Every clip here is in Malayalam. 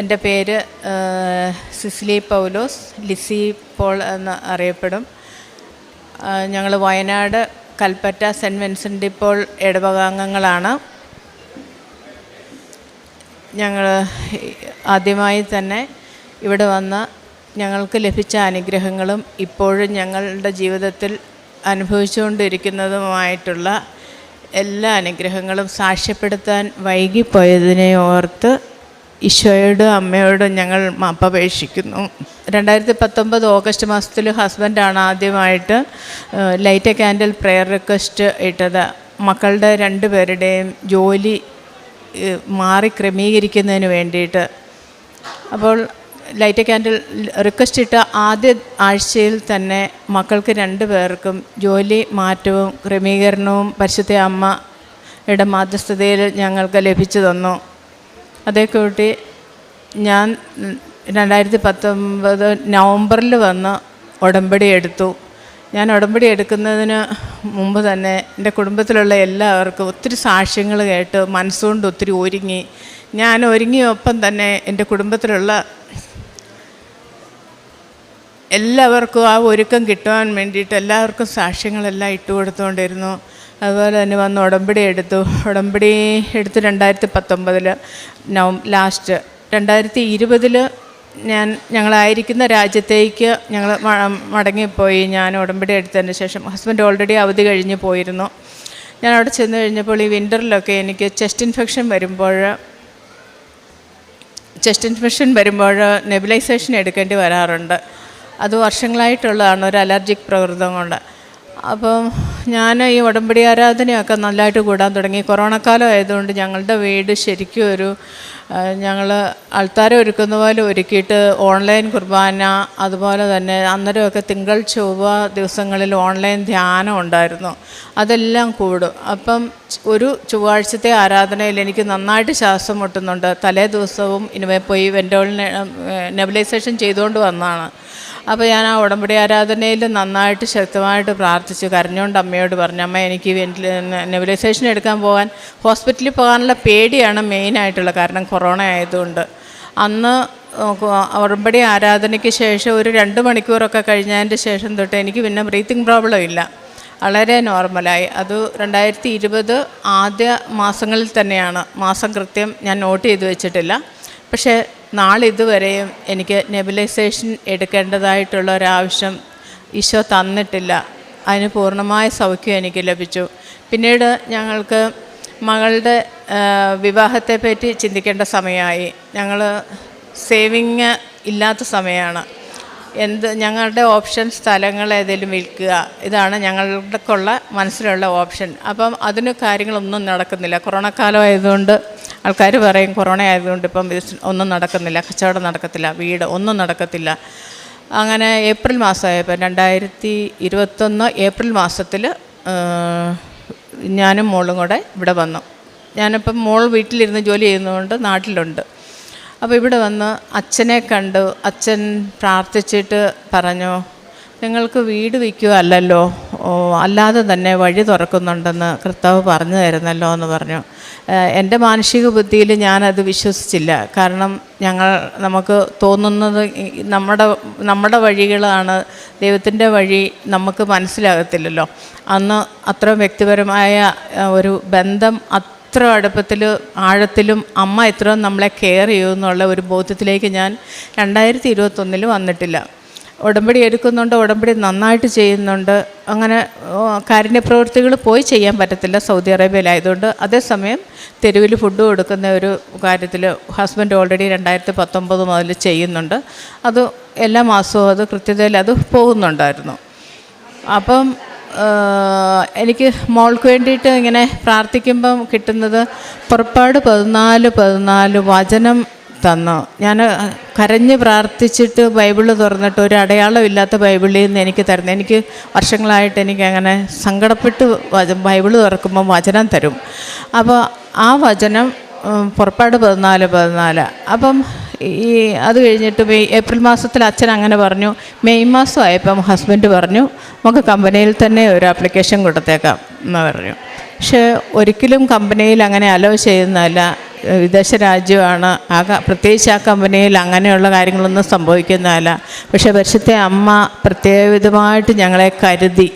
എന്റെ പേര് സിസ്ലി പൗലോസ് ലിസി പോൾ എന്ന് അറിയപ്പെടും. ഞങ്ങൾ വയനാട് കൽപ്പറ്റ സെന്റ് വിൻസെന്റ് ഇപ്പോൾ ഇടവകാംഗങ്ങളാണ്. ഞങ്ങൾ ആദ്യമായി തന്നെ ഇവിടെ വന്ന് ഞങ്ങൾക്ക് ലഭിച്ച അനുഗ്രഹങ്ങളും ഇപ്പോഴും ഞങ്ങളുടെ ജീവിതത്തിൽ അനുഭവിച്ചുകൊണ്ടിരിക്കുന്നതുമായിട്ടുള്ള എല്ലാ അനുഗ്രഹങ്ങളും സാക്ഷ്യപ്പെടുത്താൻ വൈകിപ്പോയതിനെ ഓർത്ത് ഈശോയോടും അമ്മയോടും ഞങ്ങൾ മാപ്പപേക്ഷിക്കുന്നു രണ്ടായിരത്തി പത്തൊമ്പത് ഓഗസ്റ്റ് മാസത്തിൽ ഹസ്ബൻഡാണ് ആദ്യമായിട്ട് ലൈറ്റ് ക്യാൻഡിൽ പ്രെയർ റിക്വസ്റ്റ് ഇട്ടത്. മക്കളുടെ രണ്ട് പേരുടെയും ജോലി മാറി ക്രമീകരിക്കുന്നതിന് വേണ്ടിയിട്ട്. അപ്പോൾ ലൈറ്റ് ക്യാൻഡിൽ റിക്വസ്റ്റ് ഇട്ട ആദ്യ ആഴ്ചയിൽ തന്നെ മക്കൾക്ക് രണ്ട് പേർക്കും ജോലി മാറ്റവും ക്രമീകരണവും പരിശുദ്ധ അമ്മയുടെ മാധ്യസ്ഥതയിൽ ഞങ്ങൾക്ക് ലഭിച്ചു തന്നു. അതേ കൂട്ടി ഞാൻ രണ്ടായിരത്തി പത്തൊമ്പത് നവംബറിൽ വന്ന് ഉടമ്പടി എടുത്തു. ഞാൻ ഉടമ്പടി എടുക്കുന്നതിന് മുമ്പ് തന്നെ എന്റെ കുടുംബത്തിലുള്ള എല്ലാവർക്കും ഒത്തിരി സാക്ഷ്യങ്ങൾ കേട്ട് മനസ്സുകൊണ്ട് ഒത്തിരി ഒരുങ്ങി. ഞാൻ ഒരുങ്ങിയൊപ്പം തന്നെ എന്റെ കുടുംബത്തിലുള്ള എല്ലാവർക്കും ആ ഒരുക്കം കിട്ടുവാൻ വേണ്ടിയിട്ട് എല്ലാവർക്കും സാക്ഷ്യങ്ങളെല്ലാം ഇട്ട് കൊടുത്തുകൊണ്ടിരുന്നു അതുപോലെ തന്നെ വന്ന് ഉടമ്പടി എടുത്തു. ഉടമ്പടി എടുത്ത് രണ്ടായിരത്തി പത്തൊമ്പതിൽ നവം ലാസ്റ്റ് രണ്ടായിരത്തി ഇരുപതിൽ ഞാൻ ഞങ്ങളായിരിക്കുന്ന രാജ്യത്തേക്ക് ഞങ്ങൾ മടങ്ങിപ്പോയി. ഞാൻ ഉടമ്പടി എടുത്തതിന് ശേഷം ഹസ്ബൻഡ് ഓൾറെഡി അവധി കഴിഞ്ഞ് പോയിരുന്നു. ഞാൻ അവിടെ ചെന്ന് കഴിഞ്ഞപ്പോൾ ഈ വിന്ററിലൊക്കെ എനിക്ക് ചെസ്റ്റ് ഇൻഫെക്ഷൻ വരുമ്പോൾ ചെസ്റ്റ് ഇൻഫെക്ഷൻ വരുമ്പോൾ നെബിലൈസേഷൻ എടുക്കേണ്ടി വരാറുണ്ട്. അത് വർഷങ്ങളായിട്ടുള്ളതാണ് ഒരു അലർജിക് പ്രകൃതം കൊണ്ട്. അപ്പം ഞാൻ ഈ ഉടമ്പടി ആരാധനയൊക്കെ നല്ലതായിട്ട് കൂടാൻ തുടങ്ങി. കൊറോണ കാലം ആയതുകൊണ്ട് ഞങ്ങളുടെ വീട് ശരിക്കും ഒരു ഞങ്ങൾ ആൾത്താരം ഒരുക്കുന്ന പോലെ ഒരുക്കിയിട്ട് ഓൺലൈൻ കുർബാന അതുപോലെ തന്നെ അന്നേരമൊക്കെ തിങ്കൾ ചൊവ്വ ദിവസങ്ങളിൽ ഓൺലൈൻ ധ്യാനം ഉണ്ടായിരുന്നു. അതെല്ലാം കൂടും. അപ്പം ഒരു ചൊവ്വാഴ്ചത്തെ ആരാധനയിൽ എനിക്ക് നന്നായിട്ട് ശ്വാസം മുട്ടുന്നുണ്ട്. തലേ ദിവസവും ഇനിമേ പോയി വെൻഡോളിന് നെബിലൈസേഷൻ ചെയ്തുകൊണ്ട് വന്നതാണ് അപ്പോൾ ഞാൻ ആ ഉടമ്പടി ആരാധനയിൽ നന്നായിട്ട് ശക്തമായിട്ട് പ്രാർത്ഥിച്ചു. കരഞ്ഞുകൊണ്ട് അമ്മയോട് പറഞ്ഞു അമ്മ എനിക്ക് വെന്റില നെബിലൈസേഷൻ എടുക്കാൻ പോകാൻ ഹോസ്പിറ്റലിൽ പോകാനുള്ള പേടിയാണ് മെയിനായിട്ടുള്ള കാരണം കൊറോണ ആയതുകൊണ്ട്. അന്ന് ഉടമ്പടി ആരാധനയ്ക്ക് ശേഷം ഒരു രണ്ട് മണിക്കൂറൊക്കെ കഴിഞ്ഞതിന്റെ ശേഷം തൊട്ട് എനിക്ക് പിന്നെ ബ്രീത്തിങ് പ്രോബ്ലം ഇല്ല. വളരെ നോർമലായി. അത് രണ്ടായിരത്തി ഇരുപത് ആദ്യ മാസങ്ങളിൽ തന്നെയാണ്. മാസം കൃത്യം ഞാൻ നോട്ട് ചെയ്ത് വെച്ചിട്ടില്ല. പക്ഷേ നാളിതുവരെയും എനിക്ക് നെബിലൈസേഷൻ എടുക്കേണ്ടതായിട്ടുള്ള ഒരാവശ്യം ഈശോ തന്നിട്ടില്ല. അതിന് പൂർണമായ സൗഖ്യം എനിക്ക് ലഭിച്ചു. പിന്നീട് ഞങ്ങൾക്ക് മകളുടെ വിവാഹത്തെപ്പറ്റി ചിന്തിക്കേണ്ട സമയമായി. ഞങ്ങൾ സേവിങ് ഇല്ലാത്ത സമയമാണ്. എന്ത് ഞങ്ങളുടെ ഓപ്ഷൻ സ്ഥലങ്ങൾ ഏതെങ്കിലും വിൽക്കുക. ഇതാണ് ഞങ്ങൾക്കുള്ള മനസ്സിലുള്ള ഓപ്ഷൻ. അപ്പം അതിന് കാര്യങ്ങളൊന്നും നടക്കുന്നില്ല. കൊറോണ കാലം ആയതുകൊണ്ട് ആൾക്കാർ പറയും കൊറോണ ആയതുകൊണ്ട് ഇപ്പം ഒന്നും നടക്കുന്നില്ല കച്ചവടം നടക്കത്തില്ല വീട് ഒന്നും നടക്കത്തില്ല. അങ്ങനെ ഏപ്രിൽ മാസമായപ്പോൾ രണ്ടായിരത്തി ഇരുപത്തൊന്ന് ഏപ്രിൽ മാസത്തിൽ ഞാനും മോളും കൂടെ ഇവിടെ വന്നു. ഞാനിപ്പം മോൾ വീട്ടിലിരുന്ന് ജോലി ചെയ്യുന്നതുകൊണ്ട് നാട്ടിലുണ്ട്. അപ്പോൾ ഇവിടെ വന്ന് അച്ഛനെ കണ്ടു. അച്ഛൻ പ്രാർത്ഥിച്ചിട്ട് പറഞ്ഞു നിങ്ങൾക്ക് വീട് വയ്ക്കുക അല്ലല്ലോ അല്ലാതെ തന്നെ വഴി തുറക്കുന്നുണ്ടെന്ന് കർത്താവ് പറഞ്ഞു തരുന്നല്ലോ എന്ന് പറഞ്ഞു. എന്റെ മാനസിക ബുദ്ധിയിൽ ഞാനത് വിശ്വസിച്ചില്ല. കാരണം ഞങ്ങൾ നമുക്ക് തോന്നുന്നത് നമ്മുടെ നമ്മുടെ വഴികളാണ്. ദൈവത്തിന്റെ വഴി നമുക്ക് മനസ്സിലാകത്തില്ലല്ലോ. അന്ന് അത്ര വ്യക്തിപരമായ ഒരു ബന്ധം അത്ര അടുപ്പത്തിൽ ആഴത്തിലും അമ്മ എത്രയും നമ്മളെ കെയർ ചെയ്യുമെന്നുള്ള ഒരു ബോധ്യത്തിലേക്ക് ഞാൻ രണ്ടായിരത്തി ഇരുപത്തൊന്നിൽ വന്നിട്ടില്ല. ഉടമ്പടി എടുക്കുന്നുണ്ട് ഉടമ്പടി നന്നായിട്ട് ചെയ്യുന്നുണ്ട്. അങ്ങനെ കാരുണ്യപ്രവൃത്തികൾ പോയി ചെയ്യാൻ പറ്റത്തില്ല സൗദി അറേബ്യയിലായതുകൊണ്ട് അതേസമയം തെരുവിൽ ഫുഡ് കൊടുക്കുന്ന ഒരു കാര്യത്തിൽ ഹസ്ബൻഡ് ഓൾറെഡി രണ്ടായിരത്തി പത്തൊമ്പത് മുതൽ ചെയ്യുന്നുണ്ട്. അത് എല്ലാ മാസവും അത് കൃത്യതയിൽ അത് പോകുന്നുണ്ടായിരുന്നു. അപ്പം എനിക്ക് മോൾക്ക് വേണ്ടിയിട്ട് ഇങ്ങനെ പ്രാർത്ഥിക്കുമ്പം കിട്ടുന്നത് പുറപ്പാട് പതിനാല് പതിനാല് വചനം തന്നു. ഞാൻ കരഞ്ഞ് പ്രാർത്ഥിച്ചിട്ട് ബൈബിൾ തുറന്നിട്ട് ഒരു അടയാളമില്ലാത്ത ബൈബിളിൽ നിന്ന് എനിക്ക് തരുന്നു. എനിക്ക് വർഷങ്ങളായിട്ട് എനിക്ക് അങ്ങനെ സങ്കടപ്പെട്ട് ബൈബിൾ തുറക്കുമ്പോൾ വചനം തരും. അപ്പോൾ ആ വചനം പുറപ്പാട് പതിനാല് പതിനാല്. അപ്പം ഈ അത് കഴിഞ്ഞിട്ട് മെയ് ഏപ്രിൽ മാസത്തിൽ അച്ഛൻ അങ്ങനെ പറഞ്ഞു. മെയ് മാസം ആയപ്പം ഹസ്ബൻഡ് പറഞ്ഞു നമുക്ക് കമ്പനിയിൽ തന്നെ ഒരു ആപ്ലിക്കേഷൻ കൊടുത്തേക്കാം എന്ന് പറഞ്ഞു. പക്ഷേ ഒരിക്കലും കമ്പനിയിൽ അങ്ങനെ അലോ ചെയ്യുന്നതല്ല. വിദേശ രാജ്യമാണ്. ആ പ്രത്യേകിച്ച് ആ കമ്പനിയിൽ അങ്ങനെയുള്ള കാര്യങ്ങളൊന്നും സംഭവിക്കുന്നതല്ല. പക്ഷേ വർഷത്തെ അമ്മ പ്രത്യേകവിധമായിട്ട് ഞങ്ങളെ കരുതി.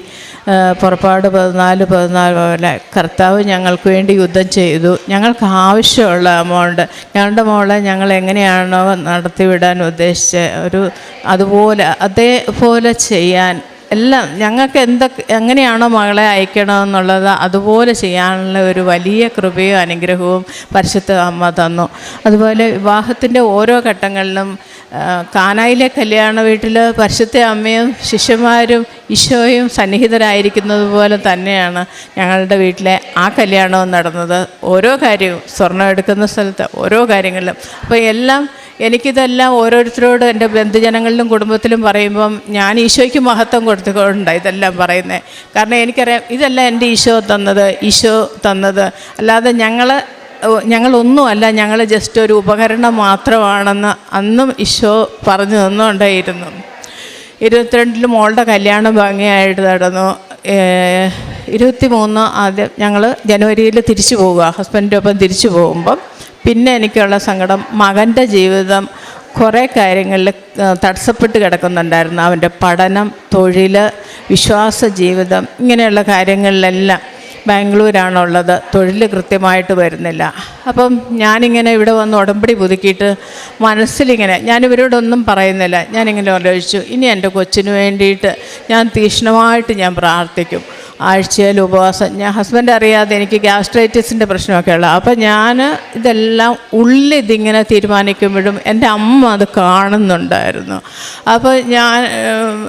പുറപ്പാട് പതിനാല് പതിനാല് പോലെ കർത്താവ് ഞങ്ങൾക്ക് വേണ്ടി യുദ്ധം ചെയ്തു. ഞങ്ങൾക്ക് ആവശ്യമുള്ള എമൗണ്ട് ഞങ്ങളുടെ മോളെ ഞങ്ങൾ എങ്ങനെയാണോ നടത്തിവിടാൻ ഉദ്ദേശിച്ച ഒരു അതുപോലെ അതേപോലെ ചെയ്യാൻ. എല്ലാം ഞങ്ങൾക്ക് എന്തൊക്കെ എങ്ങനെയാണോ മകളെ അയക്കണമെന്നുള്ളത് അതുപോലെ ചെയ്യാനുള്ള ഒരു വലിയ കൃപയും അനുഗ്രഹവും പരിശുദ്ധ അമ്മ തന്നു. അതുപോലെ വിവാഹത്തിന്റെ ഓരോ ഘട്ടങ്ങളിലും കാനായിലെ കല്യാണ വീട്ടിൽ പരിശുദ്ധ അമ്മയും ശിഷ്യന്മാരും ഈശോയും സന്നിഹിതരായിരിക്കുന്നത് പോലെ തന്നെയാണ് ഞങ്ങളുടെ വീട്ടിലെ ആ കല്യാണവും നടന്നത്. ഓരോ കാര്യവും സ്വർണം എടുക്കുന്ന സ്ഥലത്ത് ഓരോ കാര്യങ്ങളിലും. അപ്പോൾ എല്ലാം എനിക്കിതെല്ലാം ഓരോരുത്തരോട് എന്റെ ബന്ധുജനങ്ങളിലും കുടുംബത്തിലും പറയുമ്പം ഞാൻ ഈശോയ്ക്ക് മഹത്വം കൊടുത്തുകൊണ്ടാണ് ഇതെല്ലാം പറയുന്നത് കാരണം എനിക്കറിയാം ഇതെല്ലാം എന്റെ ഈശോ തന്നത് ഈശോ തന്നത്. അല്ലാതെ ഞങ്ങൾ ഞങ്ങളൊന്നുമല്ല ഞങ്ങൾ ജസ്റ്റ് ഒരു ഉപകരണം മാത്രമാണെന്ന് അന്നും ഈശോ പറഞ്ഞു തന്നുകൊണ്ടേയിരുന്നു. ഇരുപത്തിരണ്ടിൽ മോളുടെ കല്യാണം ഭംഗിയായിട്ട് നടന്നു. ഇരുപത്തി മൂന്ന് ആദ്യം ഞങ്ങൾ ജനുവരിയിൽ തിരിച്ചു പോവുക ഹസ്ബൻഡിന്റെ ഒപ്പം തിരിച്ചു പോകുമ്പം. പിന്നെ എനിക്കുള്ള സങ്കടം മകന്റെ ജീവിതം കുറേ കാര്യങ്ങളിൽ തടസ്സപ്പെട്ട് കിടക്കുന്നുണ്ടായിരുന്നു. അവന്റെ പഠനം തൊഴിൽ വിശ്വാസ ജീവിതം ഇങ്ങനെയുള്ള കാര്യങ്ങളിലെല്ലാം. ബാംഗ്ലൂരാണുള്ളത്. തൊഴിൽ കൃത്യമായിട്ട് വരുന്നില്ല. അപ്പം ഞാനിങ്ങനെ ഇവിടെ വന്ന് ഉടമ്പടി പുതുക്കിയിട്ട് മനസ്സിലിങ്ങനെ ഞാൻ ഇവരോടൊന്നും പറയുന്നില്ല. ഞാനിങ്ങനെ ആലോചിച്ചു ഇനി എന്റെ കൊച്ചിന് വേണ്ടിയിട്ട് ഞാൻ തീക്ഷ്ണമായിട്ട് ഞാൻ പ്രാർത്ഥിക്കും. ആഴ്ചയിൽ ഉപവാസം. ഞാൻ ഹസ്ബൻഡ് അറിയാതെ എനിക്ക് ഗ്യാസ്ട്രൈറ്റിസിന്റെ പ്രശ്നമൊക്കെ ഉള്ള. അപ്പോൾ ഞാൻ ഇതെല്ലാം ഉള്ളിതിങ്ങനെ തീരുമാനിക്കുമ്പോഴും എന്റെ അമ്മ അത് കാണുന്നുണ്ടായിരുന്നു. അപ്പോൾ ഞാൻ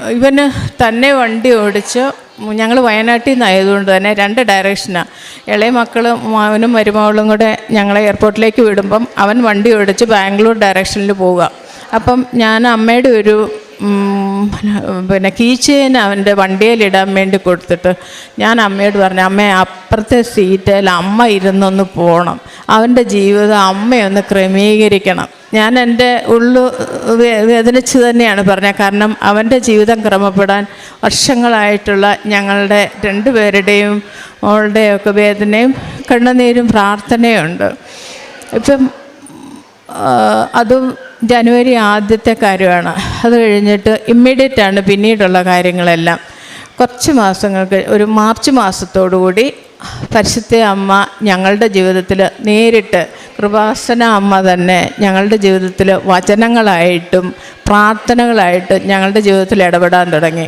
ഇവന് തന്നെ വണ്ടി ഓടിച്ച് ഞങ്ങൾ വയനാട്ടിൽ നിന്നായതുകൊണ്ട് തന്നെ രണ്ട് ഡയറക്ഷനാണ് ഇളയ മക്കളും അവനും മരുമകളും കൂടെ ഞങ്ങളെ എയർപോർട്ടിലേക്ക് വിടുമ്പം അവൻ വണ്ടി ഓടിച്ച് ബാംഗ്ലൂർ ഡയറക്ഷനിൽ പോവുക. അപ്പം ഞാൻ അമ്മയുടെ ഒരു പിന്നെ കീ ചെയിൻ അവന്റെ വണ്ടിയിലിടാൻ വേണ്ടി കൊടുത്തിട്ട് ഞാൻ അമ്മയോട് പറഞ്ഞു അമ്മ അപ്പുറത്തെ സീറ്റിൽ അമ്മ ഇരുന്നൊന്ന് പോകണം അവന്റെ ജീവിതം അമ്മയൊന്ന് ക്രമീകരിക്കണം. ഞാൻ എന്റെ ഉള്ളു വേദനിച്ച് തന്നെയാണ് പറഞ്ഞത്. കാരണം അവന്റെ ജീവിതം ക്രമപ്പെടാൻ വർഷങ്ങളായിട്ടുള്ള ഞങ്ങളുടെ രണ്ടുപേരുടെയും മോളുടെയൊക്കെ വേദനയും കണ്ണുനീരും പ്രാർത്ഥനയുണ്ട്. ഇപ്പം അതും ജനുവരി ആദ്യത്തെ കാര്യമാണ്. അത് കഴിഞ്ഞിട്ട് ഇമ്മീഡിയറ്റ് ആണ് പിന്നീടുള്ള കാര്യങ്ങളെല്ലാം. കുറച്ച് മാസങ്ങൾക്ക് ഒരു മാർച്ച് മാസത്തോടുകൂടി പരിശുദ്ധ അമ്മ ഞങ്ങളുടെ ജീവിതത്തിൽ നേരിട്ട് കൃപാസന അമ്മ തന്നെ ഞങ്ങളുടെ ജീവിതത്തിൽ വചനങ്ങളായിട്ടും പ്രാർത്ഥനകളായിട്ടും ഞങ്ങളുടെ ജീവിതത്തിൽ ഇടപെടാൻ തുടങ്ങി.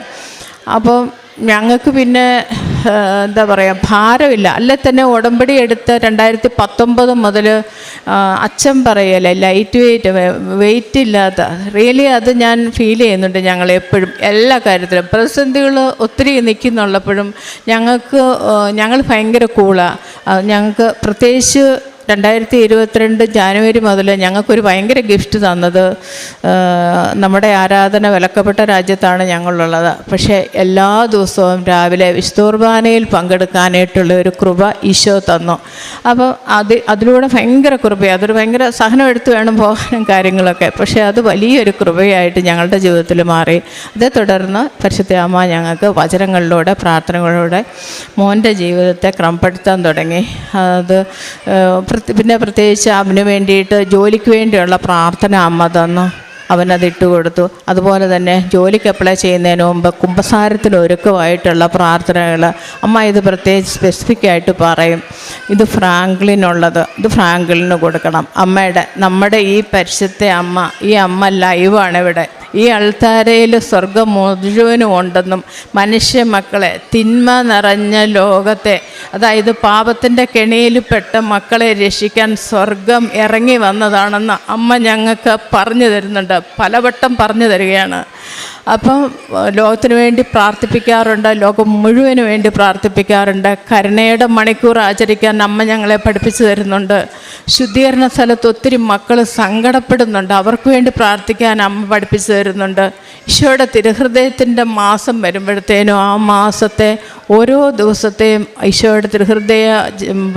അപ്പം ഞങ്ങൾക്ക് പിന്നെ എന്താ പറയുക ഭാരമില്ല. അല്ലെ തന്നെ ഉടമ്പടി എടുത്ത് രണ്ടായിരത്തി പത്തൊമ്പത് മുതൽ അച്ഛൻ പറയല്ലേ ലൈറ്റ് വെയിറ്റ് വെയിറ്റ് ഇല്ലാത്ത റിയലി അത് ഞാൻ ഫീൽ ചെയ്യുന്നുണ്ട് ഞങ്ങൾ എപ്പോഴും എല്ലാ കാര്യത്തിലും. പ്രതിസന്ധികൾ ഒത്തിരി നിൽക്കുന്നുള്ളപ്പോഴും ഞങ്ങൾക്ക് ഞങ്ങൾ ഭയങ്കര കൂളാണ് ഞങ്ങൾക്ക് പ്രത്യേകിച്ച് രണ്ടായിരത്തി ഇരുപത്തിരണ്ട് ജാനുവരി മുതൽ ഞങ്ങൾക്കൊരു ഭയങ്കര ഗിഫ്റ്റ് തന്നത് നമ്മുടെ ആരാധന വിലക്കപ്പെട്ട രാജ്യത്താണ് ഞങ്ങളുള്ളത്. പക്ഷേ എല്ലാ ദിവസവും രാവിലെ വിശുദ്ധോർബാനയിൽ പങ്കെടുക്കാനായിട്ടുള്ള ഒരു കൃപ ഈശോ തന്നു. അപ്പോൾ അത് അതിലൂടെ ഭയങ്കര കൃപയാണ് അതൊരു ഭയങ്കര സഹനം എടുത്ത് വേണം പോകാനും കാര്യങ്ങളൊക്കെ. പക്ഷേ അത് വലിയൊരു കൃപയായിട്ട് ഞങ്ങളുടെ ജീവിതത്തിൽ മാറി. അതേ തുടർന്ന് പരിശുദ്ധ അമ്മ ഞങ്ങൾക്ക് വചനങ്ങളിലൂടെ പ്രാർത്ഥനകളിലൂടെ മോന്റെ ജീവിതത്തെ ക്രമപ്പെടുത്താൻ തുടങ്ങി. അത് പിന്നെ പ്രത്യേകിച്ച് അവന് വേണ്ടിയിട്ട് ജോലിക്ക് വേണ്ടിയുള്ള പ്രാർത്ഥന അമ്മ തന്നു. അവനത് ഇട്ട് കൊടുത്തു. അതുപോലെ തന്നെ ജോലിക്ക് അപ്ലൈ ചെയ്യുന്നതിന് മുമ്പ് കുംഭസാരത്തിന് ഒരുക്കമായിട്ടുള്ള പ്രാർത്ഥനകൾ അമ്മ ഇത് പ്രത്യേകിച്ച് സ്പെസിഫിക് ആയിട്ട് പറയും. ഇത് ഫ്രാങ്ക്ലിനുള്ളത്. ഇത് ഫ്രാങ്ക്ലിന് കൊടുക്കണം. അമ്മയുടെ നമ്മുടെ ഈ പരിശുദ്ധ അമ്മ ഈ അമ്മ ലൈവാണ് ഇവിടെ. ഈ അൾത്താരയിൽ സ്വർഗം മുഴുവനും ഉണ്ടെന്നും മനുഷ്യ മക്കളെ തിന്മ നിറഞ്ഞ ലോകത്തെ അതായത് പാപത്തിന്റെ കെണിയിൽപ്പെട്ട മക്കളെ രക്ഷിക്കാൻ സ്വർഗം ഇറങ്ങി വന്നതാണെന്ന് അമ്മ ഞങ്ങൾക്ക് പറഞ്ഞു തരുന്നുണ്ട്. പലവട്ടം പറഞ്ഞു തരികയാണ്. അപ്പം ലോകത്തിന് വേണ്ടി പ്രാർത്ഥിപ്പിക്കാറുണ്ട് ലോകം മുഴുവൻ വേണ്ടി പ്രാർത്ഥിപ്പിക്കാറുണ്ട്. കരുണയുടെ മണിക്കൂർ ആചരിക്കാൻ അമ്മ ഞങ്ങളെ പഠിപ്പിച്ചു തരുന്നുണ്ട്. ശുദ്ധീകരണ സ്ഥലത്ത് ഒത്തിരി മക്കൾ സങ്കടപ്പെടുന്നുണ്ട്. അവർക്ക് വേണ്ടി പ്രാർത്ഥിക്കാൻ അമ്മ പഠിപ്പിച്ചു തരുന്നുണ്ട്. ഈശോയുടെ തിരുഹൃദയത്തിന്റെ മാസം വരുമ്പോഴത്തേനും ആ മാസത്തെ ഓരോ ദിവസത്തെയും ഈശോയുടെ തിരുഹൃദയ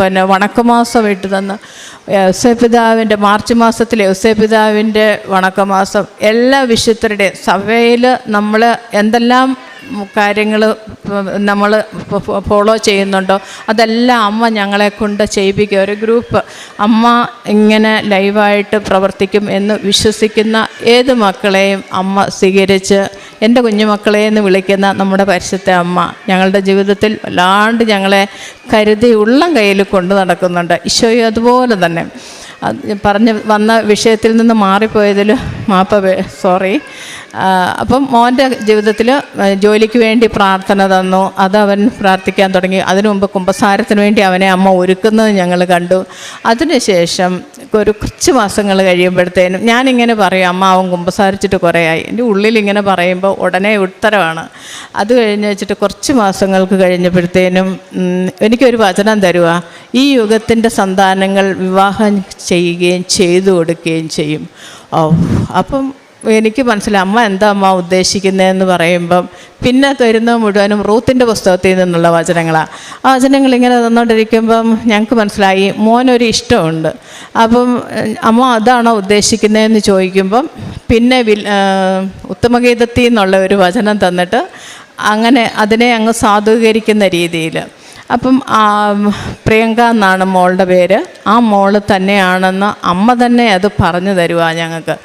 പിന്നെ വണക്കമാസം ഇട്ട് തന്ന് യോസേപിതാവിന്റെ മാർച്ച് മാസത്തിലെ യോസേപിതാവിന്റെ വണക്കമാസം എല്ലാ വിശുദ്ധരുടെയും സഭയിൽ നമ്മൾ എന്തെല്ലാം കാര്യങ്ങൾ നമ്മൾ ഫോളോ ചെയ്യുന്നുണ്ടോ അതെല്ലാം അമ്മ ഞങ്ങളെ കൊണ്ട് ചെയ്യിപ്പിക്കുക ഒരു ഗ്രൂപ്പ് അമ്മ ഇങ്ങനെ ലൈവായിട്ട് പ്രവർത്തിക്കും എന്ന് വിശ്വസിക്കുന്ന ഏത് മക്കളെയും അമ്മ സ്വീകരിച്ച് എന്റെ കുഞ്ഞുമക്കളെ എന്ന് വിളിക്കുന്ന നമ്മുടെ പരിശുദ്ധ അമ്മ ഞങ്ങളുടെ ജീവിതത്തിൽ വല്ലാണ്ട് ഞങ്ങളെ കരുതി ഉള്ളം കയ്യിൽ കൊണ്ടു നടക്കുന്നുണ്ട്. ഈശോയും അതുപോലെ തന്നെ. പറഞ്ഞ് വന്ന വിഷയത്തിൽ നിന്ന് മാറിപ്പോയതിൽ മാപ്പ സോറി അപ്പം മോന്റെ ജീവിതത്തിൽ ജോലിക്ക് വേണ്ടി പ്രാർത്ഥന തന്നു. അത് അവൻ പ്രാർത്ഥിക്കാൻ തുടങ്ങി. അതിനു മുമ്പ് കുമ്പസാരത്തിന് വേണ്ടി അവനെ അമ്മ ഒരുക്കുന്നത് ഞങ്ങൾ കണ്ടു. അതിനുശേഷം ഒരു കുറച്ച് മാസങ്ങൾ കഴിയുമ്പോഴത്തേനും ഞാനിങ്ങനെ പറയും അമ്മ അവൻ കുമ്പസാരിച്ചിട്ട് കുറേയായി. എന്റെ ഉള്ളിൽ ഇങ്ങനെ പറയുമ്പോൾ ഉടനെ ഉത്തരവാണ്. അത് കഴിഞ്ഞ് വെച്ചിട്ട് കുറച്ച് മാസങ്ങൾക്ക് കഴിഞ്ഞപ്പോഴത്തേനും എനിക്കൊരു വചനം തരുക ഈ യുഗത്തിന്റെ സന്താനങ്ങൾ വിവാഹം ചെയ്യുകയും ചെയ്തു കൊടുക്കുകയും ചെയ്യും. ഓ അപ്പം എനിക്ക് മനസ്സിലായി അമ്മ എന്താ അമ്മ ഉദ്ദേശിക്കുന്നതെന്ന് പറയുമ്പം പിന്നെ തരുന്ന മുഴുവനും റൂത്തിന്റെ പുസ്തകത്തിൽ നിന്നുള്ള വചനങ്ങളാണ് ആ വചനങ്ങൾ ഇങ്ങനെ തന്നുകൊണ്ടിരിക്കുമ്പം ഞങ്ങൾക്ക് മനസ്സിലായി മോനൊരു ഇഷ്ടമുണ്ട്. അപ്പം അമ്മ അതാണോ ഉദ്ദേശിക്കുന്നതെന്ന് ചോദിക്കുമ്പം പിന്നെ വിൽ ഉത്തമഗീതത്തിൽ നിന്നുള്ള ഒരു വചനം തന്നിട്ട് അങ്ങനെ അതിനെ അങ്ങ് സാധൂകരിക്കുന്ന രീതിയിൽ. അപ്പം പ്രിയങ്ക എന്നാണ് മോളുടെ പേര്. ആ മോൾ തന്നെയാണെന്ന് അമ്മ തന്നെ അത് പറഞ്ഞു തരുവാ ഞങ്ങൾക്ക്.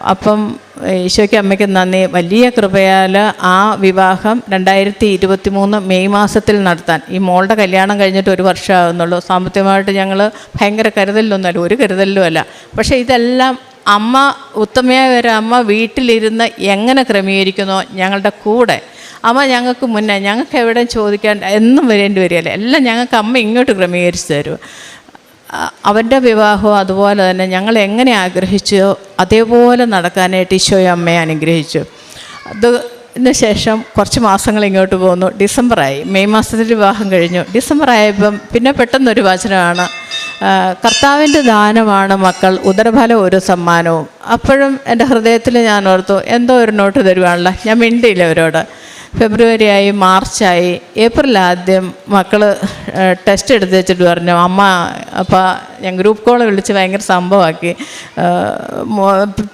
അപ്പം ഈശോയ്ക്ക് അമ്മയ്ക്ക് നന്ദി. വലിയ കൃപയാൽ ആ വിവാഹം രണ്ടായിരത്തി ഇരുപത്തി മൂന്ന് മെയ് മാസത്തിൽ നടത്താൻ. ഈ മോളുടെ കല്യാണം കഴിഞ്ഞിട്ട് ഒരു വർഷമാകുന്നുള്ളൂ സാമ്പത്തികമായിട്ട് ഞങ്ങൾ ഭയങ്കര കരുതലിലൊന്നുമല്ല ഒരു കരുതലിലും അല്ല. പക്ഷേ ഇതെല്ലാം അമ്മ ഉത്തമയായ ഒരു അമ്മ വീട്ടിലിരുന്ന് എങ്ങനെ ക്രമീകരിക്കുന്നോ? ഞങ്ങളുടെ കൂടെ. അമ്മ ഞങ്ങൾക്ക് മുന്നേ ഞങ്ങൾക്ക് എവിടെ ചോദിക്കാൻ എന്നും വരേണ്ടി വരികയല്ലേ? എല്ലാം ഞങ്ങൾക്ക് അമ്മ ഇങ്ങോട്ട് ക്രമീകരിച്ച് തരും. അവന്റെ വിവാഹവും അതുപോലെ തന്നെ ഞങ്ങൾ എങ്ങനെ ആഗ്രഹിച്ചോ അതേപോലെ നടക്കാനായിട്ട് ഈശോയെ അമ്മയെ അനുഗ്രഹിച്ചു. അത് ശേഷം കുറച്ച് മാസങ്ങൾ ഇങ്ങോട്ട് പോന്നു. ഡിസംബറായി. മെയ് മാസത്തിൽ വിവാഹം കഴിഞ്ഞു. ഡിസംബർ ആയപ്പം പിന്നെ പെട്ടെന്നൊരു വചനമാണ്. കർത്താവിന്റെ ദാനമാണ് മക്കൾ. ഉദരഫലം ഒരു സമ്മാനവും. അപ്പോഴും എന്റെ ഹൃദയത്തിൽ ഞാൻ ഓർത്തു എന്തോ ഒരു നോട്ട് തരുവാണല്ലോ. ഞാൻ മിണ്ടിയില്ല അവരോട്. ഫെബ്രുവരി ആയി മാർച്ചായി ഏപ്രിൽ ആദ്യം മക്കൾ ടെസ്റ്റ് എടുത്ത് വെച്ചിട്ട് പറഞ്ഞു അമ്മ അപ്പം ഞാൻ ഗ്രൂപ്പ് കോൾ വിളിച്ച് ഭയങ്കര സംഭവമാക്കി